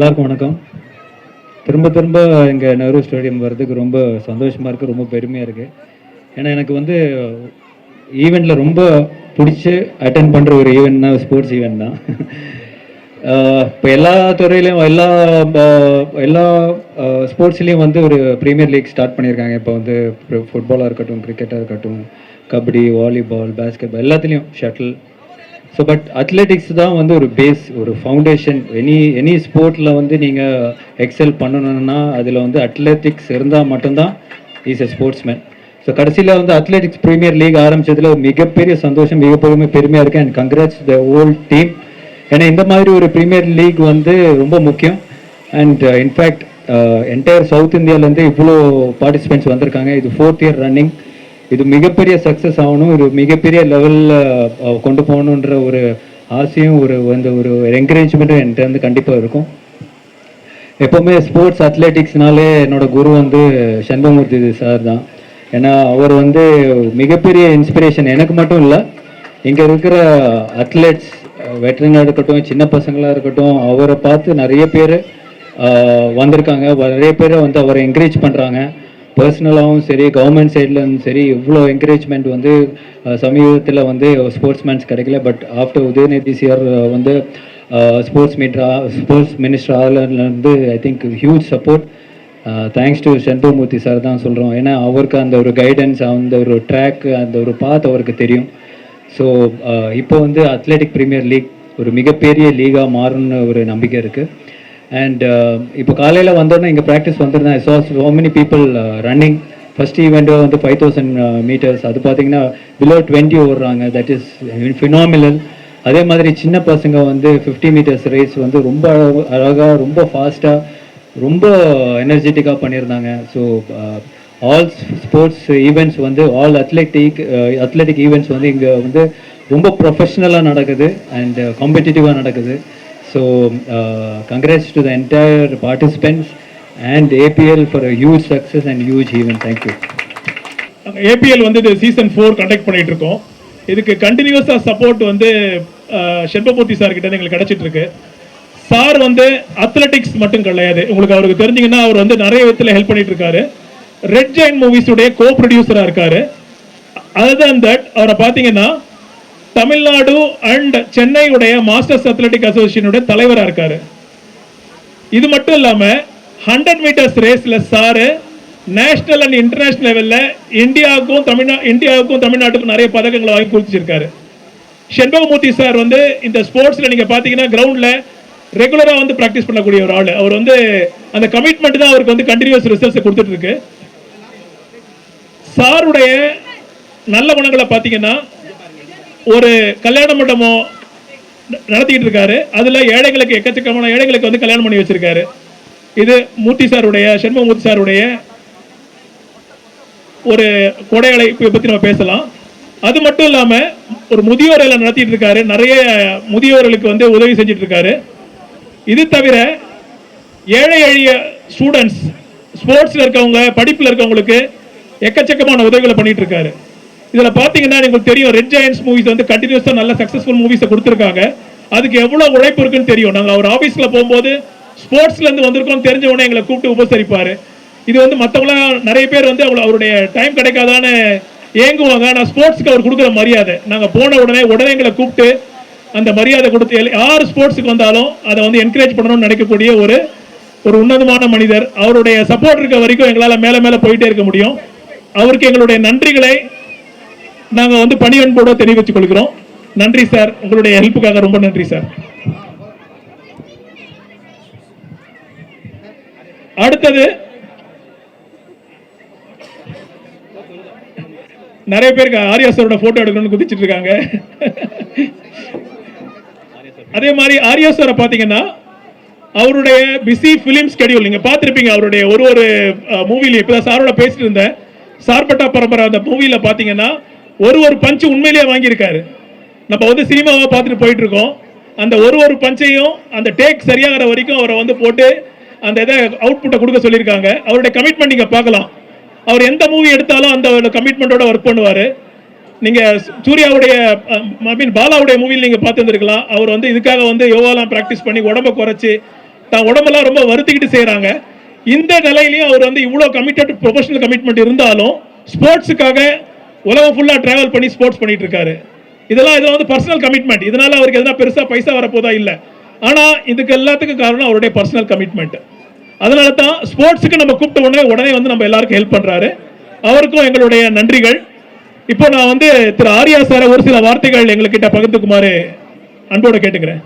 எல்லாருக்கும் வணக்கம். திரும்ப திரும்ப இங்கே நெஹ்ரு ஸ்டேடியம் வர்றதுக்கு ரொம்ப சந்தோஷமாக இருக்குது ரொம்ப பெருமையாக இருக்குது ஏன்னா எனக்கு வந்து ஈவெண்ட்டில் ரொம்ப பிடிச்சி அட்டன் பண்ணுற ஒரு ஈவெண்ட்னா ஸ்போர்ட்ஸ் ஈவெண்ட் தான். இப்போ எல்லா துறையிலையும் எல்லா எல்லா ஸ்போர்ட்ஸ்லேயும் வந்து ஒரு ப்ரீமியர் லீக் ஸ்டார்ட் பண்ணியிருக்காங்க. இப்போ வந்து ஃபுட்பாலாக இருக்கட்டும் கிரிக்கெட்டாக இருக்கட்டும் கபடி வாலிபால் பேஸ்கெட்பால் எல்லாத்துலேயும் ஷட்டில் ஸோ பட் அத்லெட்டிக்ஸ் தான் வந்து ஒரு பேஸ் ஒரு ஃபவுண்டேஷன் எனி எனி ஸ்போர்ட்டில் வந்து நீங்கள் எக்ஸல் பண்ணணும்னா அதில் வந்து அத்லெட்டிக்ஸ் இருந்தால் மட்டும்தான் இஸ் எ ஸ்போர்ட்ஸ்மேன் ஸோ கடைசியில் வந்து அத்லெட்டிக்ஸ் ப்ரீமியர் லீக் ஆரம்பிச்சதுல மிகப்பெரிய சந்தோஷம் மிகப்பெரிய பெருமையாக இருக்கு. And congrats the whole team ஏன்னா இந்த மாதிரி ஒரு ப்ரீமியர் லீக் வந்து ரொம்ப முக்கியம். அண்ட் இன்ஃபேக்ட் என்டையர் சவுத் இந்தியாவிலேருந்து இவ்வளோ பார்ட்டிசிபெண்ட்ஸ் வந்திருக்காங்க. இது ஃபோர்த் இயர் ரன்னிங் இது மிகப்பெரிய சக்ஸஸ் ஆகணும். ஒரு மிகப்பெரிய லெவலில் கொண்டு போகணுன்ற ஒரு ஆசையும் ஒரு அந்த ஒரு என்கரேஜ்மெண்ட்டும் என்கிட்ட வந்து கண்டிப்பாக இருக்கும். எப்போவுமே ஸ்போர்ட்ஸ் அத்லெட்டிக்ஸ்னாலே என்னோட குரு வந்து சண்பமூர்த்தி சார் தான். ஏன்னா அவர் வந்து மிகப்பெரிய இன்ஸ்பிரேஷன் எனக்கு மட்டும் இல்லை இங்கே இருக்கிற அத்லெட்ஸ் வெட்டரனாக இருக்கட்டும் சின்ன பசங்களாக இருக்கட்டும் அவரை பார்த்து நிறைய பேர் வந்திருக்காங்க. நிறைய பேர் வந்து அவரை என்கரேஜ் பண்ணுறாங்க பர்சனலாகவும் சரி கவர்மெண்ட் சைட்லேருந்து சரி இவ்வளோ என்கரேஜ்மெண்ட் வந்து சமீபத்தில் வந்து ஸ்போர்ட்ஸ் மேன்ஸ் கிடைக்கல பட் ஆஃப்டர் உதயநிதி சிஆர் வந்து ஸ்போர்ட்ஸ் மீட்ரா sports minister ஆகலேருந்து I think huge support thanks to Senbagamoorthy sir தான் சொல்கிறோம் ஏன்னா அவருக்கு அந்த ஒரு கைடன்ஸ் அந்த ஒரு ட்ராக் அந்த ஒரு பாத் அவருக்கு தெரியும். ஸோ இப்போ வந்து அத்லெட்டிக் ப்ரீமியர் லீக் ஒரு மிகப்பெரிய லீகாக மாறும்னு ஒரு நம்பிக்கை இருக்குது அண்ட் இப்போ காலையில் வந்தோடனே இங்கே practice வந்துருந்தேன் so so many people running first ஈவெண்ட்டோ வந்து ஃபைவ் தௌசண்ட் மீட்டர்ஸ் அது பார்த்தீங்கன்னா பிலோ டுவெண்ட்டி ஓடுறாங்க. தட் இஸ் ஃபினாமினல் அதே மாதிரி சின்ன பசங்க வந்து ஃபிஃப்டி மீட்டர்ஸ் ரேஸ் வந்து ரொம்ப அழகாக ரொம்ப ஃபாஸ்ட்டாக ரொம்ப எனர்ஜெட்டிக்காக பண்ணியிருந்தாங்க ஸோ ஆல் ஸ்போர்ட்ஸ் ஈவெண்ட்ஸ் வந்து ஆல் அத்லெட்டிக் அத்லெட்டிக் ஈவெண்ட்ஸ் வந்து இங்கே வந்து ரொம்ப ப்ரொஃபஷ்னலாக நடக்குது. அண்ட் காம்படிட்டிவாக uh, நடக்குது. So uh, to to the entire and and APL for huge success success and event. Thank you. APL வந்து இது சீசன் ஃபோர் கண்டக்ட் பண்ணிட்டு இருக்கோம். இதுக்கு கண்டினியூஸாக சப்போர்ட் வந்து அஹ், சார் கிட்ட எங்களுக்கு கிடைச்சிட்டு இருக்கு. சார் வந்து அத்லெட்டிக்ஸ் மட்டும் கிடையாது. உங்களுக்கு அவருக்கு தெரிஞ்சிங்கன்னா அவர் வந்து நிறைய விதத்தில் ஹெல்ப் பண்ணிட்டு இருக்காரு. ரெட் ஜெயின் மூவிஸுடைய கோ ப்ரொடியூசராக இருக்காரு. அதர் தன் தட் அவரை பார்த்தீங்கன்னா தமிழ்நாடு அண்ட் சென்னையுடைய மாஸ்டர்ஸ் அத்லெட்டிக் அசோசியேஷனுடைய தலைவராக இருக்காரு. இது மட்டும் இல்லாமல் ஹண்ட்ரட் மீட்டர்ஸ் ரேஸில் சாரு நேஷனல் அண்ட் இன்டர்நேஷனல் லெவலில் இந்தியாவுக்கும் தமிழ்நா இந்தியாவுக்கும் தமிழ்நாட்டுக்கும் நிறைய பதக்கங்களை வாங்கி குறிச்சிருக்காரு செண்பகமூர்த்தி சார் வந்து இந்த ஸ்போர்ட்ஸில் நீங்கள் பார்த்தீங்கன்னா கிரவுண்டில் ரெகுலராக வந்து ப்ராக்டிஸ் பண்ணக்கூடிய ஒரு ஆள். அவர் வந்து அந்த கமிட்மெண்ட் தான் அவருக்கு வந்து கண்டினியூஸ் ரிசல்ட்ஸ் கொடுத்துட்டு இருக்கு. சாருடைய நல்ல குணங்களை பார்த்தீங்கன்னா ஒரு கல்யாண மண்டபம் ந- நடத்திட்டு இருக்காரு. அதுல ஏழைகளுக்கு எக்கச்சக்கமான ஏழைகளுக்கு வந்து கல்யாணம் பண்ணி வச்சிருக்காரு. இது மூர்த்தி சாருடைய சண்முகமூர்த்தி சாருடைய ஒரு கொடையலை அழைப்பை பத்தி நம்ம பேசலாம். அது மட்டும் இல்லாம ஒரு முதியோர் இல்லம் நடத்திட்டு இருக்காரு. நிறைய முதியோர்களுக்கு வந்து உதவி செஞ்சுட்டு இருக்காரு. இது தவிர ஏழை எளிய ஸ்டூடெண்ட்ஸ் ஸ்போர்ட்ஸ்ல இருக்கவங்க படிப்புல இருக்கவங்களுக்கு எக்கச்சக்கமான உதவிகளை பண்ணிட்டு இருக்காரு. இதில் பார்த்தீங்கன்னா உங்களுக்கு தெரியும் ரெட் ஜாயின்ஸ் மூவிஸ் வந்து கண்டினியூஸாக நல்ல சக்ஸஸ்ஃபுல் மூவிஸை கொடுத்துருக்காங்க. அதுக்கு எவ்வளோ உழைப்பு இருக்குன்னு தெரியும். நாங்கள் அவர் ஆஃபீஸில் போகும்போது ஸ்போர்ட்ஸ்லேருந்து வந்திருக்கோம் தெரிஞ்ச உடனே எங்களை கூப்பிட்டு உபசரிப்பார். இது வந்து மற்றவங்களாம் நிறைய பேர் வந்து அவ்வளோ அவருடைய டைம் கிடைக்காதான்னு ஏங்குவாங்க. ஆனால் ஸ்போர்ட்ஸ்க்கு அவர் கொடுக்குற மரியாதை. நாங்கள் போன உடனே உடனே எங்களை கூப்பிட்டு அந்த மரியாதை கொடுத்து எல்- யார் ஸ்போர்ட்ஸுக்கு வந்தாலும் அதை வந்து என்கரேஜ் பண்ணணும்னு நினைக்கக்கூடிய ஒரு ஒரு உன்னதமான மனிதர். அவருடைய சப்போர்ட் இருக்க வரைக்கும் எங்களால் மேலே மேலே போயிட்டே இருக்க முடியும். அவருக்கு எங்களுடைய நன்றிகளை நாங்கள் வந்து பணியன்போட தெரிவித்துக் கொள்கிறோம் நன்றி சார் உங்களுடைய ஹெல்ப்புக்காக ரொம்ப நன்றி சார் அடுத்தது நிறைய பேருக்கு ஆர்யா சாரோட போட்டோ எடுக்கணும்னு குதிச்சிட்டு இருக்காங்க. அதே மாதிரி ஆர்யா சாரை பார்த்தீங்கன்னா அவருடைய பிஸி ஃபிலிம் ஸ்கெடியூல் நீங்க பார்த்துருப்பீங்க அவருடைய ஒரு ஒரு மூவிலையும் இப்பதான் சாரோட பேசிட்டு இருந்தேன். சார்பட்டா பரம்பரை அந்த மூவியில் பார்த்தீங்கன்னா ஒரு ஒரு பஞ்ச் உண்மையிலேயே வாங்கியிருக்காரு. நம்ம வந்து சினிமாவை பார்த்துட்டு போயிட்டு இருக்கோம் அந்த ஒரு ஒரு பஞ்சையும் அந்த டேக் சரியாகிற வரைக்கும் அவரை வந்து போட்டு அந்த இதை அவுட்புட்டை கொடுக்க சொல்லியிருக்காங்க. அவருடைய கமிட்மெண்ட் நீங்கள் பார்க்கலாம். அவர் எந்த மூவி எடுத்தாலும் அந்த கமிட்மெண்ட்டோட ஒர்க் பண்ணுவார். நீங்கள் சூர்யாவுடைய ஐ மீன் பாலாவுடைய மூவியில் நீங்கள் பார்த்துருந்துருக்கலாம். அவர் வந்து இதுக்காக வந்து யோகாலாம் ப்ராக்டிஸ் பண்ணி உடம்ப குறைச்சி தான் உடம்பெல்லாம் ரொம்ப வருத்திக்கிட்டு செய்கிறாங்க இந்த நிலையிலையும் அவர் வந்து இவ்வளோ கமிட்டட் ப்ரொஃபஷனல் கமிட்மெண்ட் இருந்தாலும் ஸ்போர்ட்ஸுக்காக உலகம் ஃபுல்லா ட்ராவல் பண்ணி ஸ்போர்ட்ஸ் பண்ணிட்டு இருக்காரு இதெல்லாம் இதெல்லாம் வந்து பர்சனல் கமிட்மெண்ட் இதனால அவருக்கு எதனா பெருசா பைசா வரப்போதா இல்ல. ஆனா இதுக்கு எல்லாத்துக்கும் காரணம் அவருடைய பர்சனல் கமிட்மெண்ட் அதனால தான் ஸ்போர்ட்ஸுக்கு நம்ம கூப்பிட்ட உடனே உடனே வந்து நம்ம எல்லாருக்கும் ஹெல்ப் பண்றாரு. அவருக்கும் எங்களுடைய நன்றிகள். இப்போ நான் வந்து திரு ஆர்யா சார ஒரு சில வார்த்தைகள் எங்ககிட்ட பகிர்ந்துக்குமாறு அன்போட கேட்டுக்கிறேன்.